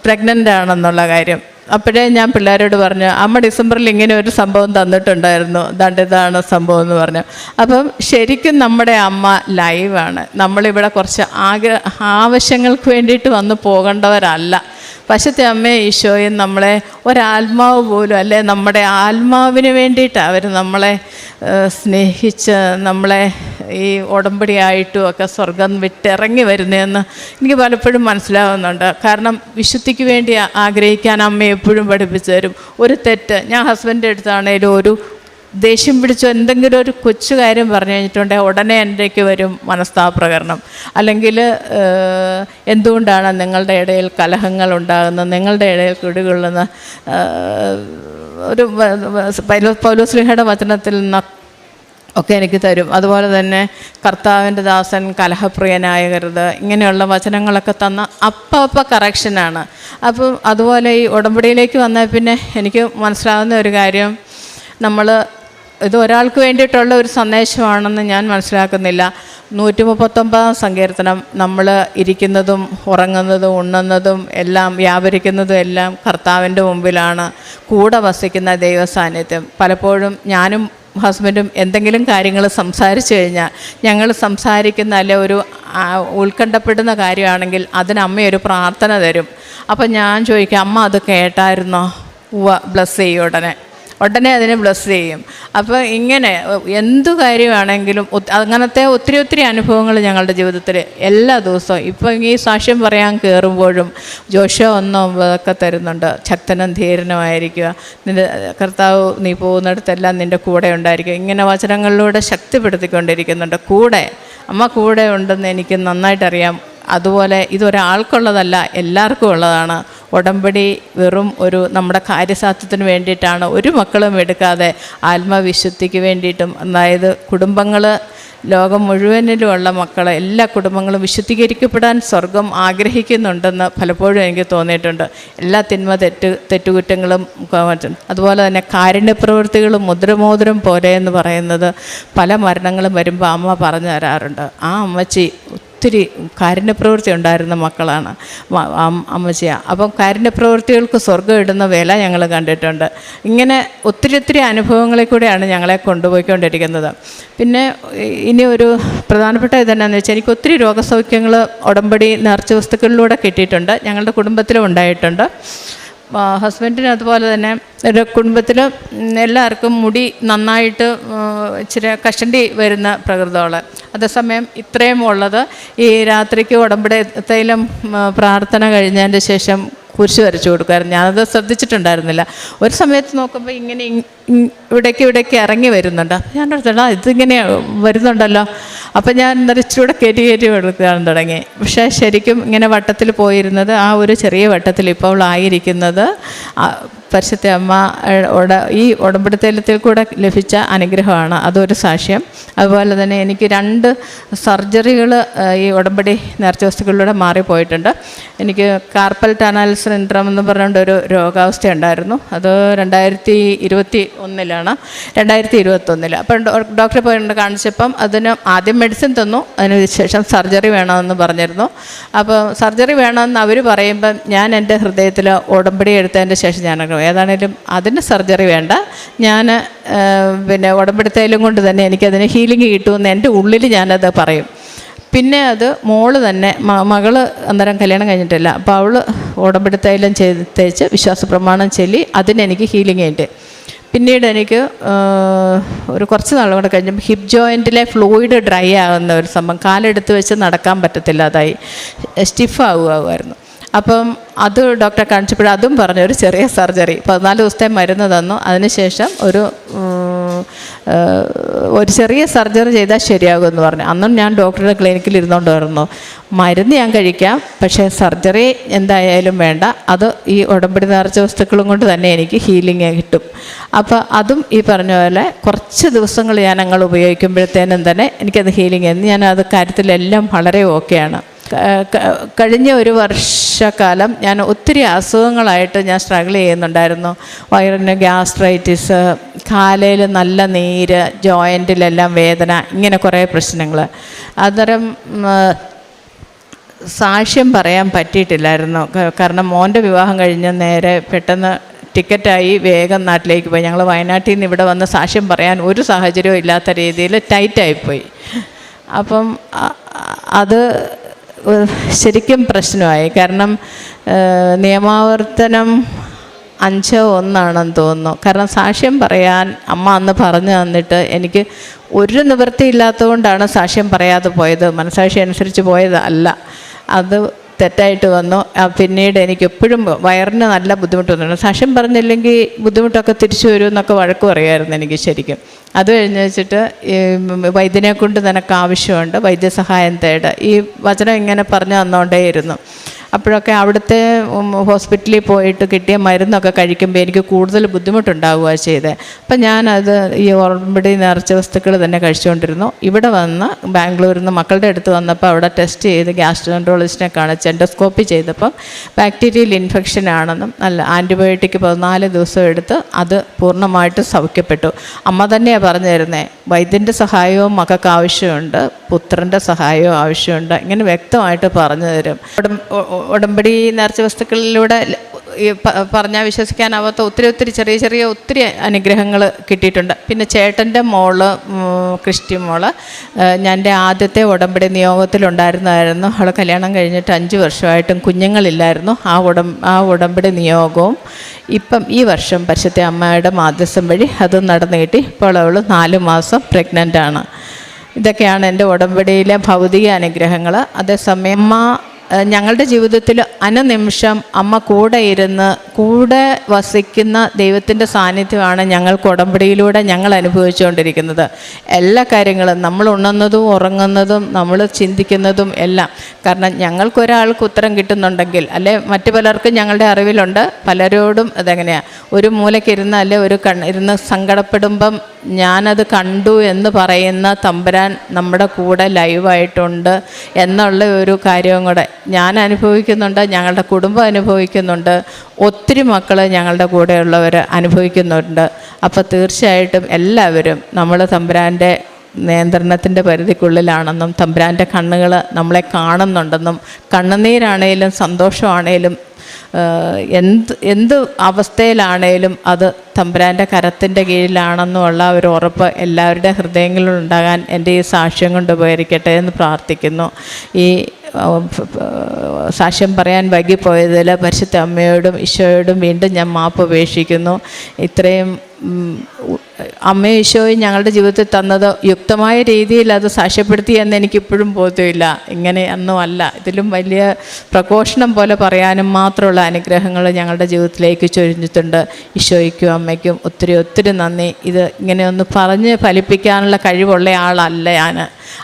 പ്രഗ്നന്റ് ആണെന്നുള്ള കാര്യം. അപ്പോഴേ ഞാൻ പിള്ളേരോട് പറഞ്ഞു അമ്മ ഡിസംബറിൽ ഇങ്ങനെ ഒരു സംഭവം തന്നിട്ടുണ്ടായിരുന്നു ദാണ്ട് ഇതാണ് സംഭവം എന്ന് പറഞ്ഞു. അപ്പം ശരിക്കും നമ്മുടെ അമ്മ ലൈവാണ് നമ്മളിവിടെ കുറച്ച് ആഗ്ര ആവശ്യങ്ങൾക്ക് വേണ്ടിയിട്ട് വന്ന് പോകേണ്ടവരല്ല. പശുത്തെ അമ്മേ ഈശോയും നമ്മളെ ഒരാത്മാവ് പോലും അല്ലെ നമ്മുടെ ആത്മാവിന് വേണ്ടിയിട്ട് അവർ നമ്മളെ സ്നേഹിച്ച് നമ്മളെ ഈ ഉടമ്പടിയായിട്ടും ഒക്കെ സ്വർഗം വിട്ടിറങ്ങി വരുന്നതെന്ന് എനിക്ക് പലപ്പോഴും മനസ്സിലാവുന്നുണ്ട്. കാരണം വിശുദ്ധിക്ക് വേണ്ടി ആഗ്രഹിക്കാൻ അമ്മ എപ്പോഴും പഠിപ്പിച്ചു തരും. ഒരു തെറ്റ് ഞാൻ ഹസ്ബൻഡിന്റെ അടുത്താണേലും ഒരു ദേഷ്യം പിടിച്ചോ എന്തെങ്കിലും ഒരു കൊച്ചു കാര്യം പറഞ്ഞു കഴിഞ്ഞിട്ടുണ്ടെങ്കിൽ ഉടനെ എന്റെക്ക് വരും മനസ്താപ്രകരണം അല്ലെങ്കിൽ എന്തുകൊണ്ടാണ് നിങ്ങളുടെ ഇടയിൽ കലഹങ്ങൾ ഉണ്ടാകുന്നത്? നിങ്ങളുടെ ഇടയിൽ കുടികൊള്ളുന്ന ഒരു പൗലോസ്ലിഹയുടെ വചനത്തിൽ നിന്ന് ഒക്കെ എനിക്ക് തരും. അതുപോലെ തന്നെ കർത്താവിന്റെ ദാസൻ കലഹപ്രിയനായകരുത് ഇങ്ങനെയുള്ള വചനങ്ങളൊക്കെ തന്ന അപ്പം അപ്പം കറക്ഷനാണ് അപ്പം അതുപോലെ ഈ ഉടമ്പടിയിലേക്ക് വന്നാൽ പിന്നെ എനിക്ക് മനസ്സിലാകുന്ന ഒരു കാര്യം. നമ്മൾ ഇത് ഒരാൾക്ക് വേണ്ടിയിട്ടുള്ള ഒരു സന്ദേശമാണെന്ന് ഞാൻ മനസ്സിലാക്കുന്നില്ല. നൂറ്റി മുപ്പത്തൊമ്പതാം സങ്കീർത്തനം നമ്മൾ ഇരിക്കുന്നതും ഉറങ്ങുന്നതും ഉണ്ണുന്നതും എല്ലാം വ്യാപരിക്കുന്നതും എല്ലാം കർത്താവിന്റെ മുമ്പിലാണ് കൂടെ വസിക്കുന്ന ദൈവ സാന്നിധ്യം പലപ്പോഴും ഞാനും ഹസ്ബൻഡും എന്തെങ്കിലും കാര്യങ്ങൾ സംസാരിച്ചു കഴിഞ്ഞാൽ ഞങ്ങൾ സംസാരിക്കുന്ന അല്ലെ ഒരു ഉത്കണ്ഠപ്പെടുന്ന കാര്യമാണെങ്കിൽ അതിന് ഒരു പ്രാർത്ഥന തരും. അപ്പം ഞാൻ ചോദിക്കാം അമ്മ അത് കേട്ടായിരുന്നോ? ഉവ ബ്ലസ് ചെയ്യും ഉടനെ. ഉടനെ അതിനെ ബ്ലസ് ചെയ്യും. അപ്പോൾ ഇങ്ങനെ എന്തു കാര്യമാണെങ്കിലും അങ്ങനത്തെ ഒത്തിരി ഒത്തിരി അനുഭവങ്ങൾ ഞങ്ങളുടെ ജീവിതത്തിൽ എല്ലാ ദിവസവും. ഇപ്പം ഈ സാക്ഷ്യം പറയാൻ കയറുമ്പോഴും ജോഷ ഒന്നോ ഒമ്പതൊക്കെ തരുന്നുണ്ട്. ശക്തനും ധീരനുമായിരിക്കുക. നിന്റെ കർത്താവ് നീ പോകുന്നിടത്തെല്ലാം നിന്റെ കൂടെ ഉണ്ടായിരിക്കും ഇങ്ങനെ വചനങ്ങളിലൂടെ ശക്തിപ്പെടുത്തിക്കൊണ്ടിരിക്കുന്നുണ്ട്. കൂടെ അമ്മ കൂടെ ഉണ്ടെന്ന് എനിക്ക് നന്നായിട്ടറിയാം. അതുപോലെ ഇതൊരാൾക്കുള്ളതല്ല എല്ലാവർക്കും ഉള്ളതാണ് ഉടമ്പടി വെറും ഒരു നമ്മുടെ കാര്യസാധ്യത്തിന് വേണ്ടിയിട്ടാണ് ഒരു മക്കളും എടുക്കാതെ ആത്മവിശുദ്ധിക്ക് വേണ്ടിയിട്ടും. അതായത് കുടുംബങ്ങൾ ലോകം മുഴുവനിലുമുള്ള മക്കൾ എല്ലാ കുടുംബങ്ങളും വിശുദ്ധീകരിക്കപ്പെടാൻ സ്വർഗം ആഗ്രഹിക്കുന്നുണ്ടെന്ന് പലപ്പോഴും എനിക്ക് തോന്നിയിട്ടുണ്ട്. എല്ലാ തിന്മ തെറ്റ് തെറ്റുകുറ്റങ്ങളും അതുപോലെ തന്നെ കാരുണ്യപ്രവൃത്തികളും മുദ്രമോതിരം പോലെ എന്ന് പറയുന്നത് പല മരണങ്ങളും വരുമ്പോൾ അമ്മ പറഞ്ഞു തരാറുണ്ട്. ആ അമ്മച്ചി ഒത്തിരി കാരുണ്യപ്രവൃത്തി ഉണ്ടായിരുന്ന മക്കളാണ് അമ്മച്ചിയ. അപ്പം കാരുണ്യപ്രവൃത്തികൾക്ക് സ്വർഗം ഇടുന്ന വില ഞങ്ങൾ കണ്ടിട്ടുണ്ട്. ഇങ്ങനെ ഒത്തിരി ഒത്തിരി അനുഭവങ്ങളിൽ കൂടെയാണ് ഞങ്ങളെ കൊണ്ടുപോയിക്കൊണ്ടിരിക്കുന്നത്. പിന്നെ ഇനി ഒരു പ്രധാനപ്പെട്ട ഇതെന്നാന്ന് വെച്ചാൽ എനിക്ക് ഒത്തിരി രോഗസൗഖ്യങ്ങൾ ഉടമ്പടി നേർച്ച വസ്തുക്കളിലൂടെ കിട്ടിയിട്ടുണ്ട്. ഞങ്ങളുടെ കുടുംബത്തിലും ഉണ്ടായിട്ടുണ്ട്. ഹസ്ബൻഡിന് അതുപോലെ തന്നെ ഒരു കുടുംബത്തിൽ എല്ലാവർക്കും മുടി നന്നായിട്ട് ഇച്ചിരി കഷണ്ടി വരുന്ന പ്രകൃതമുള്ള അതേസമയം ഇത്രയും ഉള്ളത്. ഈ രാത്രിക്ക് ഉടമ്പടി തൈലം പ്രാർത്ഥന കഴിഞ്ഞതിന്റെ ശേഷം കുരിശ് വരച്ചു കൊടുക്കുമായിരുന്നു. ഞാനത് ശ്രദ്ധിച്ചിട്ടുണ്ടായിരുന്നില്ല. ഒരു സമയത്ത് നോക്കുമ്പോൾ ഇങ്ങനെ ഇങ്- ഇങ് ഇവിടേക്ക് ഇവിടേക്ക് ഇറങ്ങി വരുന്നുണ്ട്. അപ്പം ഞാൻ എടുത്തടാ ഇതിങ്ങനെ വരുന്നുണ്ടല്ലോ. അപ്പം ഞാൻ എന്താ ഇച്ചിരൂടെ കയറ്റി കയറ്റി കൊടുക്കാൻ തുടങ്ങി. പക്ഷേ ശരിക്കും ഇങ്ങനെ വട്ടത്തിൽ പോയിരുന്നത് ആ ഒരു ചെറിയ വട്ടത്തിൽ ഇപ്പോൾ ആയിരിക്കുന്നത് പരിശുദ്ധ അമ്മ ഈ ഉടമ്പടിത്തേലത്തിൽ കൂടെ ലഭിച്ച അനുഗ്രഹമാണ്. അതൊരു സാക്ഷ്യം. അതുപോലെ തന്നെ എനിക്ക് രണ്ട് സർജറികൾ ഈ ഉടമ്പടി നേർച്ച വസ്തുക്കളിലൂടെ മാറിപ്പോയിട്ടുണ്ട്. എനിക്ക് കാർപ്പൽ ടണൽ സിൻഡ്രം എന്ന് പറഞ്ഞുകൊണ്ട് ഒരു രോഗാവസ്ഥ ഉണ്ടായിരുന്നു. അത് രണ്ടായിരത്തി ഇരുപത്തി ഒന്നിലാണ് രണ്ടായിരത്തി ഇരുപത്തൊന്നിൽ അപ്പം ഡോക്ടറെ പോയിട്ട് കാണിച്ചപ്പം അതിന് ആദ്യം മെഡിസിൻ തന്നു അതിനുശേഷം സർജറി വേണമെന്ന് പറഞ്ഞിരുന്നു. അപ്പോൾ സർജറി വേണമെന്ന് അവർ പറയുമ്പം ഞാൻ എന്റെ ഹൃദയത്തിൽ ഉടമ്പടി എടുത്തതിന്റെ ശേഷം ഞാൻ ഏതാണേലും അതിന് സർജറി വേണ്ട. ഞാൻ പിന്നെ ഉടമ്പെടുത്തേലും കൊണ്ട് തന്നെ എനിക്കതിന് ഹീലിംഗ് കിട്ടുമെന്ന് എന്റെ ഉള്ളിൽ ഞാനത് പറയും. പിന്നെ അത് മോൾ തന്നെ മകൾ അന്നേരം കല്യാണം കഴിഞ്ഞിട്ടില്ല. അപ്പോൾ അവൾ ഉടമ്പെടുത്തേലും ചെയ്ത് തേച്ച് വിശ്വാസ പ്രമാണം ചൊല്ലി അതിനെനിക്ക് ഹീലിംഗ് ആയിട്ട് പിന്നീട് എനിക്ക് ഒരു കുറച്ച് നാൾ കൂടെ കഴിഞ്ഞപ്പോൾ ഹിപ്പ് ജോയിന്റിലെ ഫ്ലൂയിഡ് ഡ്രൈ ആകുന്ന ഒരു സംഭവം കാലെടുത്ത് വെച്ച് നടക്കാൻ പറ്റത്തില്ലാതായി. സ്റ്റിഫ് ആകുമായിരുന്നു അപ്പം അത് ഡോക്ടറെ കാണിച്ചപ്പോൾ അതും പറഞ്ഞു ഒരു ചെറിയ സർജറി. പതിനാല് ദിവസത്തെ മരുന്ന് തന്നു. അതിനുശേഷം ഒരു ഒരു ചെറിയ സർജറി ചെയ്താൽ ശരിയാകും എന്ന് പറഞ്ഞു. അന്നും ഞാൻ ഡോക്ടറുടെ ക്ലിനിക്കിൽ ഇരുന്നുകൊണ്ട് വരുന്നു മരുന്ന് ഞാൻ കഴിക്കാം പക്ഷേ സർജറി എന്തായാലും വേണ്ട. അത് ഈ ഉടമ്പടി നേർച്ച വസ്തുക്കളും കൊണ്ട് തന്നെ എനിക്ക് ഹീലിംഗ് കിട്ടും. അപ്പോൾ അതും ഈ പറഞ്ഞ പോലെ കുറച്ച് ദിവസങ്ങൾ ഞാൻ ഞങ്ങൾ ഉപയോഗിക്കുമ്പോഴത്തേനും തന്നെ എനിക്കത് ഹീലിംഗ് എന്ന് ഞാൻ അത് കാര്യത്തിലെല്ലാം വളരെ ഓക്കെയാണ്. കഴിഞ്ഞ ഒരു വർഷക്കാലം ഞാൻ ഒത്തിരി അസുഖങ്ങളായിട്ട് ഞാൻ സ്ട്രഗിൾ ചെയ്യുന്നുണ്ടായിരുന്നു. വയറിന് ഗ്യാസ്ട്രൈറ്റിസ് കാലയിൽ നല്ല നീര് ജോയിന്റിലെല്ലാം വേദന ഇങ്ങനെ കുറേ പ്രശ്നങ്ങൾ. അന്നേരം സാക്ഷ്യം പറയാൻ പറ്റിയിട്ടില്ലായിരുന്നു. കാരണം മോന്റെ വിവാഹം കഴിഞ്ഞ് നേരെ പെട്ടെന്ന് ടിക്കറ്റായി വേഗം നാട്ടിലേക്ക് പോയി. ഞങ്ങൾ വയനാട്ടിൽ നിന്ന് ഇവിടെ വന്ന് സാക്ഷ്യം പറയാൻ ഒരു സാഹചര്യവും ഇല്ലാത്ത രീതിയിൽ ടൈറ്റായിപ്പോയി അപ്പം അത് ശരിക്കും പ്രശ്നമായി. കാരണം നിയമാവർത്തനം അഞ്ച് ഒന്നാണെന്ന് തോന്നുന്നു. കാരണം സാക്ഷ്യം പറയാൻ അമ്മ അന്ന് പറഞ്ഞു തന്നിട്ട് എനിക്ക് ഒരു നിവൃത്തിയില്ലാത്തതുകൊണ്ടാണ് സാക്ഷ്യം പറയാതെ പോയത്. മനസാക്ഷി അനുസരിച്ച് പോയത് അല്ല അത് തെറ്റായിട്ട് വന്നു. പിന്നീട് എനിക്ക് എപ്പോഴും വയറിന് നല്ല ബുദ്ധിമുട്ട് വന്നിട്ടുണ്ട്. സാക്ഷ്യം പറഞ്ഞില്ലെങ്കിൽ ബുദ്ധിമുട്ടൊക്കെ തിരിച്ചു വരും എന്നൊക്കെ വഴക്ക് പറയുമായിരുന്നു എനിക്ക് ശരിക്കും. അത് കഴിഞ്ഞ് വെച്ചിട്ട് ഈ വൈദ്യനെ കൊണ്ട് നിനക്ക് ആവശ്യമുണ്ട്. വൈദ്യസഹായം തേട്. ഈ വചനം ഇങ്ങനെ പറഞ്ഞു തന്നുകൊണ്ടേയിരുന്നു അപ്പോഴൊക്കെ അവിടുത്തെ ഹോസ്പിറ്റലിൽ പോയിട്ട് കിട്ടിയ മരുന്നൊക്കെ കഴിക്കുമ്പോൾ എനിക്ക് കൂടുതൽ ബുദ്ധിമുട്ടുണ്ടാവുക ചെയ്തത് അപ്പം ഞാനത് ഈ ഓർമ്മടി നിറച്ച വസ്തുക്കൾ തന്നെ കഴിച്ചുകൊണ്ടിരുന്നു. ഇവിടെ വന്ന് ബാംഗ്ലൂരിൽ നിന്ന് മക്കളുടെ അടുത്ത് വന്നപ്പോൾ അവിടെ ടെസ്റ്റ് ചെയ്ത് ഗ്യാസ്ട്രോൻട്രോളജിസ്റ്റിനെ കാണിച്ച് എൻഡോസ്കോപ്പി ചെയ്തപ്പം ബാക്ടീരിയൽ ഇൻഫെക്ഷൻ ആണെന്നും നല്ല ആന്റിബയോട്ടിക് പതിനാല് ദിവസം എടുത്ത് അത് പൂർണമായിട്ട് സൗഖ്യപ്പെട്ടു. അമ്മ തന്നെയാണ് പറഞ്ഞു വൈദ്യന്റെ സഹായവും മക്കൾക്ക് ആവശ്യമുണ്ട് പുത്രന്റെ സഹായവും ആവശ്യമുണ്ട് ഇങ്ങനെ വ്യക്തമായിട്ട് പറഞ്ഞു തരും. ഉടമ്പടി നേർച്ച വസ്തുക്കളിലൂടെ പറഞ്ഞാൽ വിശ്വസിക്കാനാവാത്ത ഒത്തിരി ഒത്തിരി ചെറിയ ചെറിയ ഒത്തിരി അനുഗ്രഹങ്ങൾ കിട്ടിയിട്ടുണ്ട്. പിന്നെ ചേട്ടന്റെ മോൾ ക്രിസ്റ്റി മോൾ ഏഹ്, ഞാൻ എന്റെ ആദ്യത്തെ ഉടമ്പടി നിയോഗത്തിലുണ്ടായിരുന്നായിരുന്നു. അവൾ കല്യാണം കഴിഞ്ഞിട്ട് അഞ്ച് വർഷമായിട്ടും കുഞ്ഞുങ്ങളില്ലായിരുന്നു. ആ ഉടം ആ ഉടമ്പടി നിയോഗവും ഇപ്പം ഈ വർഷം പരിശുദ്ധ അമ്മയുടെ മാധ്യസ്ഥം വഴി അത് നടന്നു കിട്ടി. ഇപ്പോൾ അവൾ നാല് മാസം പ്രഗ്നന്റ് ആണ്. ഇതൊക്കെയാണ് എന്റെ ഉടമ്പടിയിലെ ഭൗതിക അനുഗ്രഹങ്ങൾ. അതേസമയം അമ്മ ഞങ്ങളുടെ ജീവിതത്തിൽ അനുനിമിഷം അമ്മ കൂടെ ഇരുന്ന് കൂടെ വസിക്കുന്ന ദൈവത്തിന്റെ സാന്നിധ്യമാണ് ഞങ്ങൾക്ക് ഉടമ്പടിയിലൂടെ ഞങ്ങൾ അനുഭവിച്ചുകൊണ്ടിരിക്കുന്നത്. എല്ലാ കാര്യങ്ങളും നമ്മൾ ഉണ്ണുന്നതും ഉറങ്ങുന്നതും നമ്മൾ ചിന്തിക്കുന്നതും എല്ലാം. കാരണം ഞങ്ങൾക്കൊരാൾക്ക് ഉത്തരം കിട്ടുന്നുണ്ടെങ്കിൽ അല്ലെ മറ്റു പലർക്കും ഞങ്ങളുടെ അറിവിലുണ്ട് പലരോടും അതെങ്ങനെയാണ് ഒരു മൂലക്കിരുന്ന് അല്ലെ ഒരു കൺ ഇരുന്ന് സങ്കടപ്പെടുമ്പം ഞാനത് കണ്ടു എന്ന് പറയുന്ന തമ്പുരാൻ നമ്മുടെ കൂടെ ലൈവായിട്ടുണ്ട് എന്നുള്ള ഒരു കാര്യവും കൂടെ. ഞാൻ അനുഭവിക്കുന്നുണ്ട് ഞങ്ങളുടെ കുടുംബം അനുഭവിക്കുന്നുണ്ട് ഒത്തിരി മക്കൾ ഞങ്ങളുടെ കൂടെയുള്ളവർ അനുഭവിക്കുന്നുണ്ട്. അപ്പോൾ തീർച്ചയായിട്ടും എല്ലാവരും നമ്മൾ തമ്പുരാന്റെ നിയന്ത്രണത്തിന്റെ പരിധിക്കുള്ളിലാണെന്നും തമ്പുരാന്റെ കണ്ണുകൾ നമ്മളെ കാണുന്നുണ്ടെന്നും കണ്ണുനീരാണേലും സന്തോഷമാണേലും എന്ത് എന്ത് അവസ്ഥയിലാണേലും അത് തമ്പുരാന്റെ കരത്തിന്റെ കീഴിലാണെന്നുള്ള ഒരു ഉറപ്പ് എല്ലാവരുടെ ഹൃദയങ്ങളിലുണ്ടാകാൻ എന്റെ ഈ സാക്ഷ്യം കൊണ്ട് ഉപകരിക്കട്ടെ എന്ന് പ്രാർത്ഥിക്കുന്നു. ഈ സാക്ഷ്യം പറയാൻ വൈകിപ്പോയതിൽ പരിശുദ്ധ അമ്മയോടും ഈശോയോടും വീണ്ടും ഞാൻ മാപ്പ് ഉപേക്ഷിക്കുന്നു ഇത്രയും അമ്മയും ഈശോയും ഞങ്ങളുടെ ജീവിതത്തിൽ തന്നത് യുക്തമായ രീതിയിൽ അത് സാക്ഷ്യപ്പെടുത്തി എന്ന് എനിക്കിപ്പോഴും ബോധ്യമില്ല. ഇങ്ങനെ ഒന്നും അല്ല. ഇതിലും വലിയ പ്രഘോഷണം പോലെ പറയാനും മാത്രമുള്ള അനുഗ്രഹങ്ങൾ ഞങ്ങളുടെ ജീവിതത്തിലേക്ക് ചൊരിഞ്ഞിട്ടുണ്ട്. ഈശോയ്ക്കും അമ്മയ്ക്കും ഒത്തിരി ഒത്തിരി നന്ദി. ഇത് ഇങ്ങനെ ഒന്ന് പറഞ്ഞ് ഫലിപ്പിക്കാനുള്ള കഴിവുള്ള ആളല്ല ഞാൻ.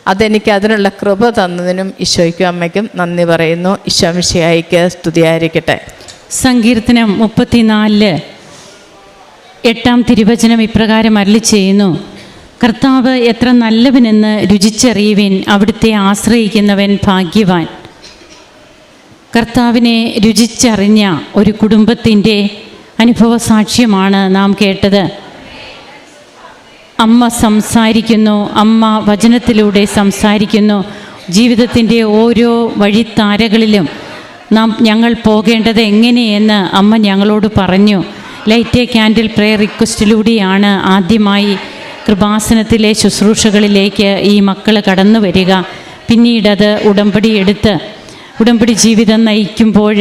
അതെനിക്ക് അതിനുള്ള കൃപ തന്നതിനും ഈശോയ്ക്കും അമ്മയ്ക്കും നന്ദി പറയുന്നു. ഈശോമിഷയായിക്ക് സ്തുതിയായിരിക്കട്ടെ. സങ്കീർത്തനം മുപ്പത്തിനാലിൽ എട്ടാം തിരുവചനം ഇപ്രകാരം അരളി ചെയ്യുന്നു. കർത്താവ് എത്ര നല്ലവനെന്ന് രുചിച്ചറിയുവിൻ അവിടുത്തെ ആശ്രയിക്കുന്നവൻ ഭാഗ്യവാൻ. കർത്താവിനെ രുചിച്ചറിഞ്ഞ ഒരു കുടുംബത്തിന്റെ അനുഭവ സാക്ഷ്യമാണ് നാം കേട്ടത്. അമ്മ സംസാരിക്കുന്നു അമ്മ വചനത്തിലൂടെ സംസാരിക്കുന്നു. ജീവിതത്തിന്റെ ഓരോ വഴിത്താരകളിലും നാം ഞങ്ങൾ പോകേണ്ടത് എങ്ങനെയെന്ന് അമ്മ ഞങ്ങളോട് പറഞ്ഞു. ലൈറ്റ് എ ക്യാൻഡിൽ പ്രെയർ റിക്വസ്റ്റിലൂടെയാണ് ആദ്യമായി കൃപാസനത്തിലെ ശുശ്രൂഷകളിലേക്ക് ഈ മക്കൾ കടന്നു വരിക. പിന്നീടത് ഉടമ്പടി എടുത്ത് ഉടമ്പടി ജീവിതം നയിക്കുമ്പോൾ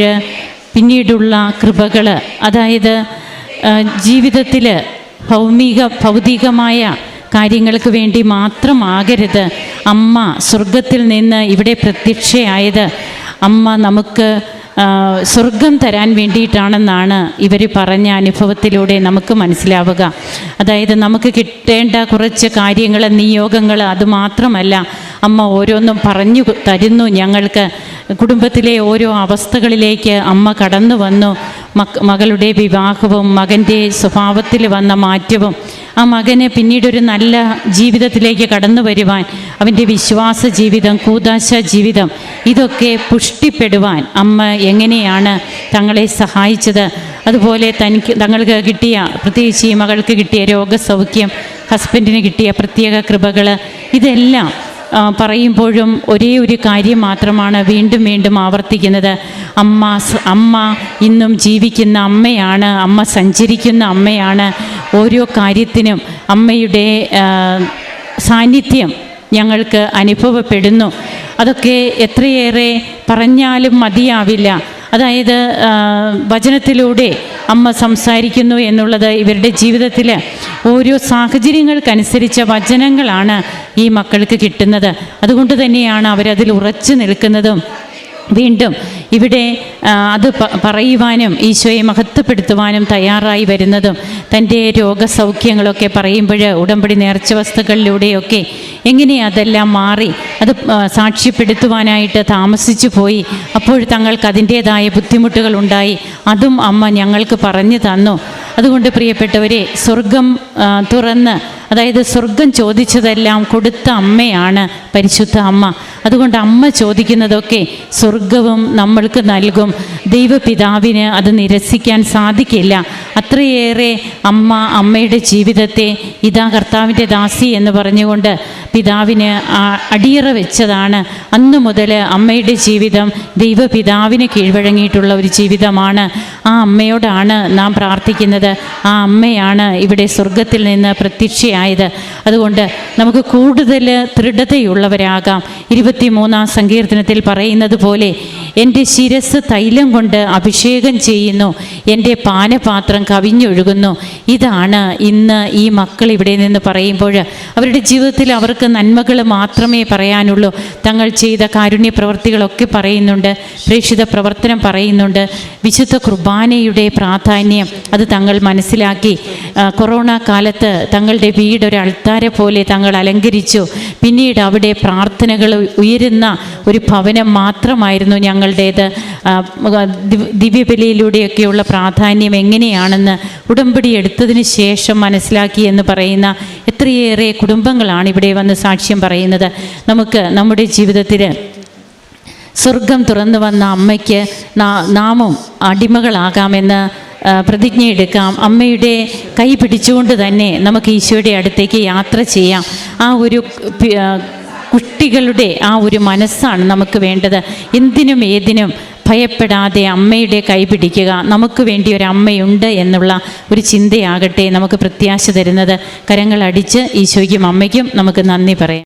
പിന്നീടുള്ള കൃപകൾ അതായത് ജീവിതത്തിൽ ഭൗമിക ഭൗതികമായ കാര്യങ്ങൾക്ക് വേണ്ടി മാത്രമാകരുത്. അമ്മ സ്വർഗത്തിൽ നിന്ന് ഇവിടെ പ്രത്യക്ഷയായത്. അമ്മ നമുക്ക് സ്വർഗം തരാൻ വേണ്ടിയിട്ടാണെന്നാണ് ഇവർ പറഞ്ഞ അനുഭവത്തിലൂടെ നമുക്ക് മനസ്സിലാവുക. അതായത് നമുക്ക് കിട്ടേണ്ട കുറച്ച് കാര്യങ്ങൾ നിയോഗങ്ങൾ അതുമാത്രമല്ല അമ്മ ഓരോന്നും പറഞ്ഞു തരുന്നു ഞങ്ങൾക്ക്. കുടുംബത്തിലെ ഓരോ അവസ്ഥകളിലേക്ക് അമ്മ കടന്നു വന്നു. മക് മകളുടെ വിവാഹവും മകന്റെ സ്വഭാവത്തിൽ വന്ന മാറ്റവും ആ പിന്നീട് ഒരു നല്ല ജീവിതത്തിലേക്ക് കടന്നു വരുവാൻ അവന്റെ വിശ്വാസ ജീവിതം കൂതാശ ജീവിതം ഇതൊക്കെ പുഷ്ടിപ്പെടുവാൻ അമ്മ എങ്ങനെയാണ് തങ്ങളെ സഹായിച്ചത്? അതുപോലെ തനിക്ക് തങ്ങൾക്ക് കിട്ടിയ പ്രത്യേകിച്ച് ഈ മകൾക്ക് കിട്ടിയ രോഗസൗഖ്യം ഹസ്ബൻഡിന് കിട്ടിയ പ്രത്യേക കൃപകൾ ഇതെല്ലാം പറയുമ്പോഴും ഒരേ ഒരു കാര്യം മാത്രമാണ് വീണ്ടും വീണ്ടും ആവർത്തിക്കുന്നത്. അമ്മ അമ്മ ഇന്നും ജീവിക്കുന്ന അമ്മയാണ് അമ്മ സഞ്ചരിക്കുന്ന അമ്മയാണ്. ഓരോ കാര്യത്തിനും അമ്മയുടെ സാന്നിധ്യം ഞങ്ങൾക്ക് അനുഭവപ്പെടുന്നു. അതൊക്കെ എത്രയേറെ പറഞ്ഞാലും മതിയാവില്ല. അതായത് വചനത്തിലൂടെ അമ്മ സംസാരിക്കുന്നു എന്നുള്ളത് ഇവരുടെ ജീവിതത്തിൽ ഓരോ സാഹചര്യങ്ങൾക്കനുസരിച്ച വചനങ്ങളാണ് ഈ മക്കൾക്ക് കിട്ടുന്നത്. അതുകൊണ്ട് തന്നെയാണ് അവരതിൽ ഉറച്ചു നിൽക്കുന്നതും വീണ്ടും ഇവിടെ അത് പറയുവാനും ഈശോയെ മഹത്വപ്പെടുത്തുവാനും തയ്യാറായി വരുന്നതും തന്റെ രോഗസൗഖ്യങ്ങളൊക്കെ പറയുമ്പോൾ ഉടമ്പടി നേർച്ച വസ്തുക്കളിലൂടെയൊക്കെ എങ്ങനെ അതെല്ലാം മാറി അത് സാക്ഷ്യപ്പെടുത്തുവാനായിട്ട് താമസിച്ചു പോയി അപ്പോൾ തങ്ങൾക്ക് അതിന്റേതായ ബുദ്ധിമുട്ടുകൾ ഉണ്ടായി അതും അമ്മ ഞങ്ങൾക്ക് പറഞ്ഞു തന്നു. അതുകൊണ്ട് പ്രിയപ്പെട്ടവരെ സ്വർഗം തുറന്ന് അതായത് സ്വർഗം ചോദിച്ചതെല്ലാം കൊടുത്ത അമ്മയാണ് പരിശുദ്ധ അമ്മ. അതുകൊണ്ട് അമ്മ ചോദിക്കുന്നതൊക്കെ സ്വർഗവും നമ്മൾക്ക് നൽകും. ദൈവപിതാവിന് അത് നിരസിക്കാൻ സാധിക്കില്ല. അത്രയേറെ അമ്മ അമ്മയുടെ ജീവിതത്തെ ഇതാ കർത്താവിന്റെ ദാസി എന്ന് പറഞ്ഞുകൊണ്ട് പിതാവിന് അടിയറ വെച്ചതാണ്. അന്നു മുതൽ അമ്മയുടെ ജീവിതം ദൈവപിതാവിന് കീഴ്വഴങ്ങിയിട്ടുള്ള ഒരു ജീവിതമാണ്. ആ അമ്മയോടാണ് നാം പ്രാർത്ഥിക്കുന്നത്. ആ അമ്മയാണ് ഇവിടെ സ്വർഗത്തിൽ നിന്ന് പ്രത്യക്ഷയായത്. അതുകൊണ്ട് നമുക്ക് കൂടുതൽ ദൃഢതയുള്ളവരാകാം. ഇരുപത്തിമൂന്നാം സങ്കീർത്തനത്തിൽ പറയുന്നത് പോലെ എന്റെ ശിരസ് തൈലം കൊണ്ട് അഭിഷേകം ചെയ്യുന്നു. എന്റെ പാനപാത്രം കവിഞ്ഞൊഴുകുന്നു. ഇതാണ് ഇന്ന് ഈ മക്കൾ ഇവിടെ നിന്ന് പറയുമ്പോൾ അവരുടെ ജീവിതത്തിൽ അവർക്ക് നന്മകൾ മാത്രമേ പറയാനുള്ളൂ. തങ്ങൾ ചെയ്ത കാരുണ്യ പ്രവർത്തികളൊക്കെ പറയുന്നുണ്ട്. പ്രേക്ഷിത പ്രവർത്തനം പറയുന്നുണ്ട്. വിശുദ്ധ കുർബാനയുടെ പ്രാധാന്യം അത് തങ്ങൾ മനസ്സിലാക്കി. കൊറോണ കാലത്ത് തങ്ങളുടെ വീട് ഒരു അൾത്താര പോലെ തങ്ങൾ അലങ്കരിച്ചു. പിന്നീട് അവിടെ പ്രാർത്ഥനകൾ ഉയരുന്ന ഒരു ഭവനം മാത്രമായിരുന്നു ഞങ്ങളുടേത്. ദിവ്യബലിയിലൂടെയൊക്കെയുള്ള പ്രാധാന്യം എങ്ങനെയാണെന്ന് ഉടമ്പടി എടുത്തതിന് ശേഷം മനസ്സിലാക്കി എന്ന് പറയുന്ന എത്രയേറെ കുടുംബങ്ങളാണ് ഇവിടെ വന്ന് സാക്ഷ്യം പറയുന്നത്. നമുക്ക് നമ്മുടെ ജീവിതത്തിൽ സ്വർഗം തുറന്നു വന്ന അമ്മയ്ക്ക് നാമം അടിമകളാകാമെന്ന് പ്രതിജ്ഞയെടുക്കാം. അമ്മയുടെ കൈ പിടിച്ചുകൊണ്ട് തന്നെ നമുക്ക് ഈശോയുടെ അടുത്തേക്ക് യാത്ര ചെയ്യാം. ആ ഒരു കുട്ടികളുടെ ആ ഒരു മനസ്സാണ് നമുക്ക് വേണ്ടത്. എന്തിനും ഏതിനും ഭയപ്പെടാതെ അമ്മയുടെ കൈ പിടിക്കുക. നമുക്ക് വേണ്ടി ഒരു അമ്മയുണ്ട് എന്നുള്ള ഒരു ചിന്തയാകട്ടെ നമുക്ക് പ്രത്യാശ തരുന്നത്. കരങ്ങളടിച്ച് ഈശോയ്ക്കും അമ്മയ്ക്കും നമുക്ക് നന്ദി പറയാം.